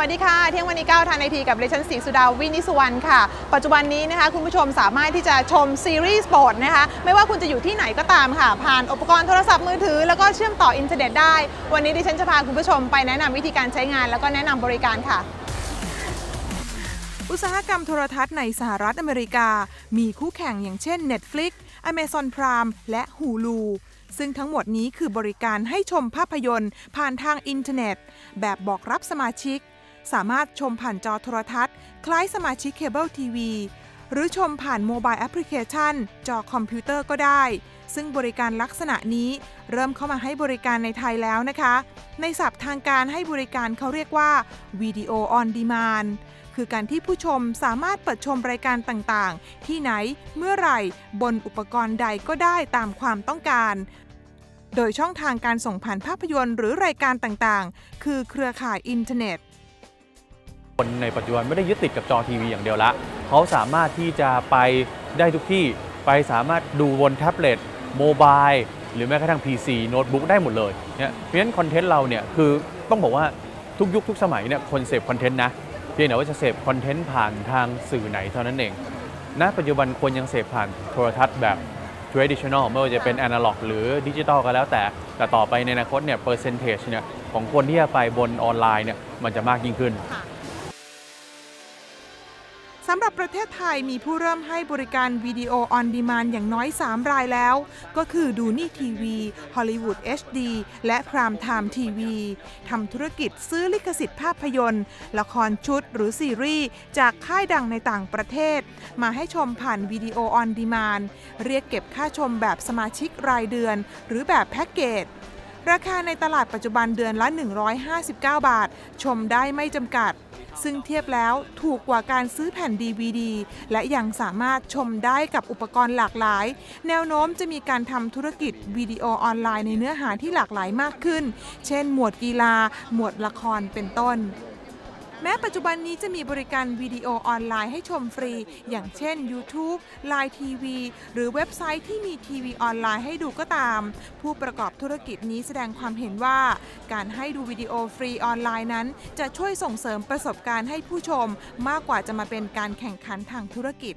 วัสดีค่ะ เที่ยงวันนี้9ทางไอทีกับเลชันสีสุดาวินิสุวรรณค่ะ ปัจจุบันนี้นะคะคุณผู้ชมสามารถที่จะชมซีรีส์โปรดนะคะ ไม่ว่าคุณจะอยู่ที่ไหนก็ตามค่ะ ผ่านอุปกรณ์โทรศัพท์มือถือ แล้วก็เชื่อมต่ออินเทอร์เน็ตได้ วันนี้ดิฉันจะพาคุณผู้ชมไปแนะนำวิธีการใช้งาน แล้วก็แนะนำบริการค่ะอุตสาหกรรมโทรทัศน์ในสหรัฐอเมริกา มีคู่แข่งอย่างเช่น Netflix Amazon Prime และ Hulu ซึ่งทั้งหมดนี้คือบริการให้ชมภาพยนตร์ ผ่านทางอินเทอร์เน็ต แบบบอกรับสมาชิก สามารถชมผ่านจอโทรทัศน์ คล้ายสมาชิกเคเบิลทีวี หรือชมผ่านโมบายแอปพลิเคชัน จอคอมพิวเตอร์ก็ได้ ซึ่งบริการลักษณะนี้เริ่มเข้ามาให้บริการในไทยแล้วนะคะ ในศัพท์ทางการให้บริการเขาเรียกว่าวิดีโอออนดีมานคือการที่ผู้ชมสามารถเปิดชมรายการต่างๆ ที่ไหนเมื่อไหร่บนอุปกรณ์ใดก็ได้ตามความต้องการ โดยช่องทางการส่งผ่านภาพยนตร์หรือรายการต่างๆ คือเครือข่ายอินเทอร์เน็ต คนในปัจจุบันไม่ได้ยึดติดกับจอทีวีอย่างเดียวละเขาสามารถที่จะไปได้ทุกที่ไปสามารถดูบนแท็บเล็ตโมบายหรือแม้กระทั่ง PC โน้ตบุ๊กได้หมดเลยเนี่ยเพราะฉะนั้นคอนเทนต์เราเนี่ยคือต้องบอกว่าทุกยุคทุกสมัยเนี่ยคนเสพคอนเทนต์นะเพียงแต่ว่าจะเสพคอนเทนต์ผ่านทางสื่อไหนเท่านั้นเองณปัจจุบันคนยังเสพผ่านโทรทัศน์แบบ traditional ไม่ว่าจะเป็น analog หรือดิจิตอลก็แล้วแต่ แต่ต่อไปในอนาคตเนี่ย percentage เนี่ยของคนที่จะไปบนออนไลน์เนี่ยมันจะมากยิ่งขึ้น สำหรับประเทศไทยมีผู้เริ่มให้บริการวิดีโอออนดีมานอย่างน้อย 3 รายแล้ว ก็คือดูนี่ทีวีฮอลลีวูด HD และพรามไทม์ทีวีทำธุรกิจซื้อลิขสิทธิ์ภาพยนตร์ ละครชุดหรือซีรีส์จากค่ายดังในต่างประเทศ มาให้ชมผ่านวิดีโอออนดีมานเรียกเก็บค่าชมแบบสมาชิกรายเดือน หรือแบบแพ็กเกจราคาในตลาดปัจจุบันเดือนละ 159 บาท ชมได้ไม่จำกัด ซึ่งเทียบแล้วถูกกว่าการซื้อแผ่น DVD และยังสามารถชมได้กับอุปกรณ์หลากหลาย แนวโน้มจะมีการทำธุรกิจวิดีโอออนไลน์ในเนื้อหาที่หลากหลายมากขึ้น เช่น หมวดกีฬา หมวดละครเป็นต้น แม้ปัจจุบันนี้จะมีบริการวิดีโอออนไลน์ให้ชมฟรี อย่างเช่น YouTube Line TV หรือเว็บไซต์ที่มีทีวีออนไลน์ให้ดูก็ตาม ผู้ประกอบธุรกิจนี้แสดงความเห็นว่า การให้ดูวิดีโอฟรีออนไลน์นั้น จะช่วยส่งเสริมประสบการณ์ให้ผู้ชม มากกว่าจะมาเป็นการแข่งขันทางธุรกิจ